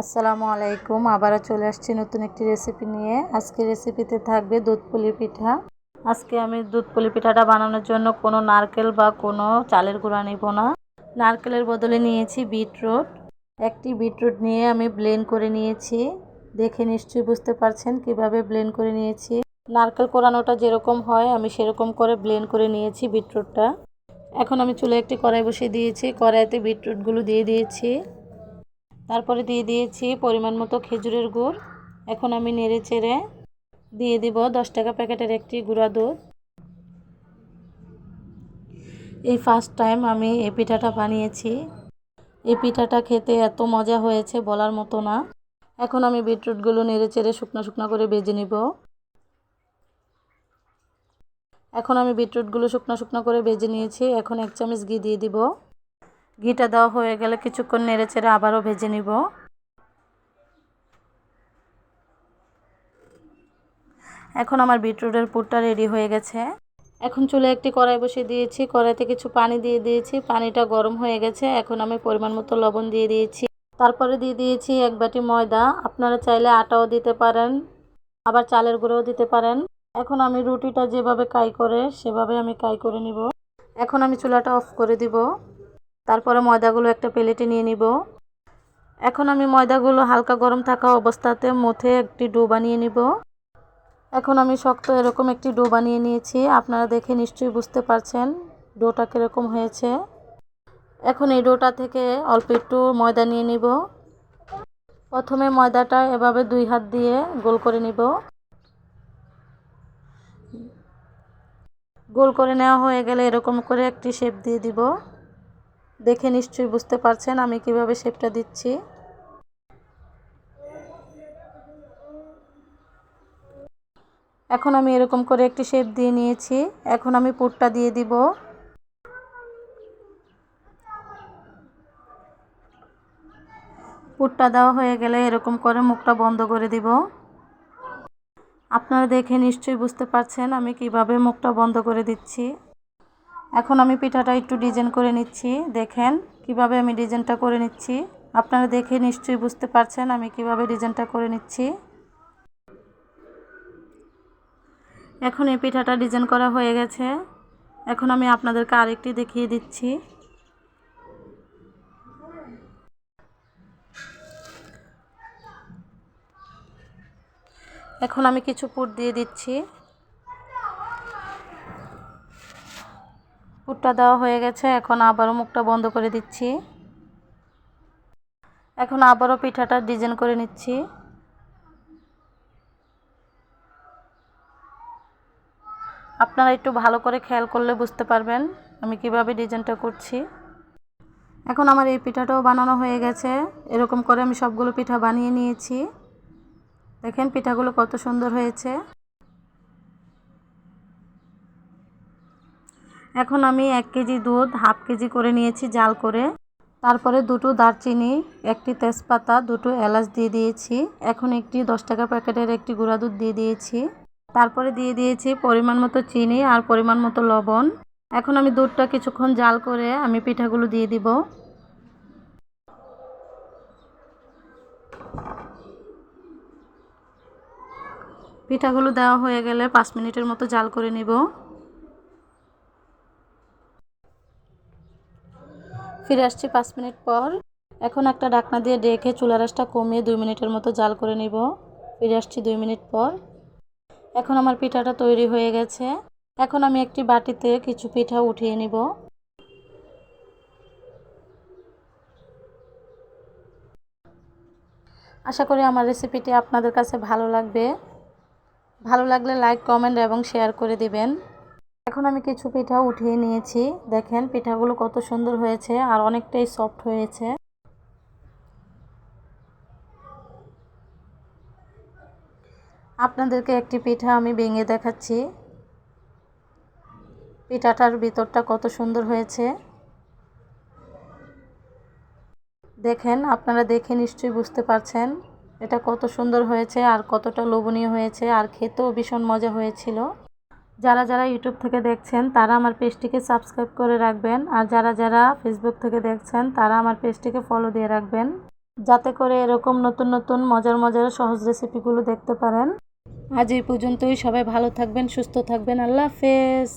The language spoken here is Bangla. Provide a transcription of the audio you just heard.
আসসালামু আলাইকুম। আবারও চলে আসছি নতুন একটি রেসিপি নিয়ে। আজকে রেসিপিতে থাকবে দুধ পুলি পিঠা। আজকে আমি দুধ পুলি পিঠাটা বানানোর জন্য কোনো নারকেল বা কোনো চালের গুঁড়া নেব না। নারকেলের বদলে নিয়েছি বিটরুট। একটি বিটরুট নিয়ে আমি ব্লেন্ড করে নিয়েছি। দেখে নিশ্চয়ই বুঝতে পারছেন কীভাবে ব্লেন্ড করে নিয়েছি। নারকেল কোরানোটা যেরকম হয়, আমি সেরকম করে ব্লেন্ড করে নিয়েছি বিটরুটটা। এখন আমি চুলে একটি কড়াই বসিয়ে দিয়েছি। কড়াইতে বিটরুটগুলো দিয়ে দিয়েছি। তারপরে দিয়ে দিয়েছি পরিমাণ মতো খেজুরের গুড়। এখন আমি নেড়ে চেড়ে দিয়ে দিব দশ টাকা প্যাকেটের একটি গুঁড়া দুধ। এই ফার্স্ট টাইম আমি এই পিঠাটা বানিয়েছি। এই পিঠাটা খেতে এত মজা হয়েছে বলার মতো না। এখন আমি বিটরুটগুলো নেড়ে চেড়ে শুকনো শুকনো করে বেজে নিব। এখন আমি বিটরুটগুলো শুকনো শুকনো করে বেজে নিয়েছি। এখন এক চামচ ঘি দিয়ে দিব। ঘিটা দেওয়া হয়ে গেলে কিছুক্ষণ নেড়ে চেড়ে আবারও ভেজে নিব। এখন আমার বিটরুটের পুরটা রেডি হয়ে গেছে। এখন চুলে একটি কড়াই বসিয়ে দিয়েছি। কড়াইতে কিছু পানি দিয়ে দিয়েছি। পানিটা গরম হয়ে গেছে। এখন আমি পরিমাণ মতো লবণ দিয়ে দিয়েছি। তারপরে দিয়ে দিয়েছি এক বাটি ময়দা। আপনারা চাইলে আটাও দিতে পারেন, আবার চালের গুঁড়োও দিতে পারেন। এখন আমি রুটিটা যেভাবে কাই করে, সেভাবে আমি কাই করে নিব। এখন আমি চুলাটা অফ করে দিব। তারপরে ময়দাগুলো একটা প্লেটে নিয়ে নিব। এখন আমি ময়দাগুলো হালকা গরম থাকা অবস্থাতে মথে একটি ডো বানিয়ে নিব। এখন আমি শক্ত এরকম একটি ডো বানিয়ে নিয়েছি। আপনারা দেখে নিশ্চয়ই বুঝতে পারছেন ডোটা কীরকম হয়েছে। এখন এই ডোটা থেকে অল্প একটু ময়দা নিয়ে নিব। প্রথমে ময়দাটা এভাবে দুই হাত দিয়ে গোল করে নিব। গোল করে নেওয়া হয়ে গেলে এরকম করে একটি শেপ দিয়ে দিব। দেখে নিশ্চয়ই বুঝতে পারছেন আমি কীভাবে শেপটা দিচ্ছি। এখন আমি এরকম করে একটি শেপ দিয়ে নিয়েছি। এখন আমি পুরটা দিয়ে দিব। পুরটা দেওয়া হয়ে গেলে এরকম করে মুখটা বন্ধ করে দিব। আপনারা দেখে নিশ্চয়ই বুঝতে পারছেন আমি কীভাবে মুখটা বন্ধ করে দিচ্ছি। এখন আমি পিঠাটা একটু ডিজাইন করে নিচ্ছি। দেখেন কীভাবে আমি ডিজাইনটা করে নিচ্ছি। আপনারা দেখে নিশ্চয়ই বুঝতে পারছেন আমি কীভাবে ডিজাইনটা করে নিচ্ছি। এখন এই পিঠাটা ডিজাইন করা হয়ে গেছে। এখন আমি আপনাদেরকে আরেকটি দেখিয়ে দিচ্ছি। এখন আমি কিছু পুর দিয়ে দিচ্ছি। পুরটা দেওয়া হয়ে গেছে, এখন আবারও মুখটা বন্ধ করে দিচ্ছি। এখন আবারও পিঠাটা ডিজাইন করে নিচ্ছি। আপনারা একটু ভালো করে খেয়াল করলে বুঝতে পারবেন আমি কীভাবে ডিজাইনটা করছি। এখন আমার এই পিঠাটাও বানানো হয়ে গেছে, এরকম করে আমি সবগুলো পিঠা বানিয়ে নিয়েছি। দেখেন পিঠাগুলো কত সুন্দর হয়েছে। এখন আমি এক কেজি দুধ, হাফ কেজি করে নিয়েছি জাল করে। তারপরে দুটো দারচিনি, একটি তেজপাতা, দুটো এলাচ দিয়ে দিয়েছি। এখন একটি দশ টাকা প্যাকেটের একটি গুঁড়া দুধ দিয়ে দিয়েছি। তারপরে দিয়ে দিয়েছি পরিমাণ মতো চিনি আর পরিমাণ মতো লবণ। এখন আমি দুধটা কিছুক্ষণ জাল করে আমি পিঠাগুলো দিয়ে দিব। পিঠাগুলো দেওয়া হয়ে গেলে পাঁচ মিনিটের মতো জাল করে নিব। ফিরে আসছি পাঁচ মিনিট পর। এখন একটা ডাকনা দিয়ে ডেকে চুলা রাসটা কমিয়ে দুই মিনিটের মতো জাল করে নিব। ফিরে আসছি দুই মিনিট পর। এখন আমার পিঠাটা তৈরি হয়ে গেছে। এখন আমি একটি বাটিতে কিছু পিঠা উঠিয়ে নিব। আশা করি আমার রেসিপিটি আপনাদের কাছে ভালো লাগবে। ভালো লাগলে লাইক, কমেন্ট এবং শেয়ার করে দিবেন। এখন আমি কিছু পিঠা উঠিয়ে নিয়েছি। দেখেন, পিঠাগুলো কত সুন্দর হয়েছে আর অনেকটাই সফট হয়েছে। আপনাদেরকে একটি পিঠা আমি ভেঙে দেখাচ্ছি। পিঠাটার ভিতরটা কত সুন্দর হয়েছে। দেখেন, আপনারা দেখে নিশ্চয়ই বুঝতে পারছেন এটা কত সুন্দর হয়েছে আর কতটা লোভনীয় হয়েছে আর খেতেও ভীষণ মজা হয়েছিল। যারা যারা ইউটিউব থেকে দেখছেন, তারা আমার পেজটিকে সাবস্ক্রাইব করে রাখবেন। আর যারা যারা ফেসবুক থেকে দেখছেন, তারা আমার পেজটিকে ফলো দিয়ে রাখবেন। যাতে করে এরকম নতুন নতুন মজার মজার সহজ রেসিপিগুলো দেখতে পারেন। আজ এই পর্যন্তই। সবাই ভালো থাকবেন, সুস্থ থাকবেন। আল্লাহ হাফেজ।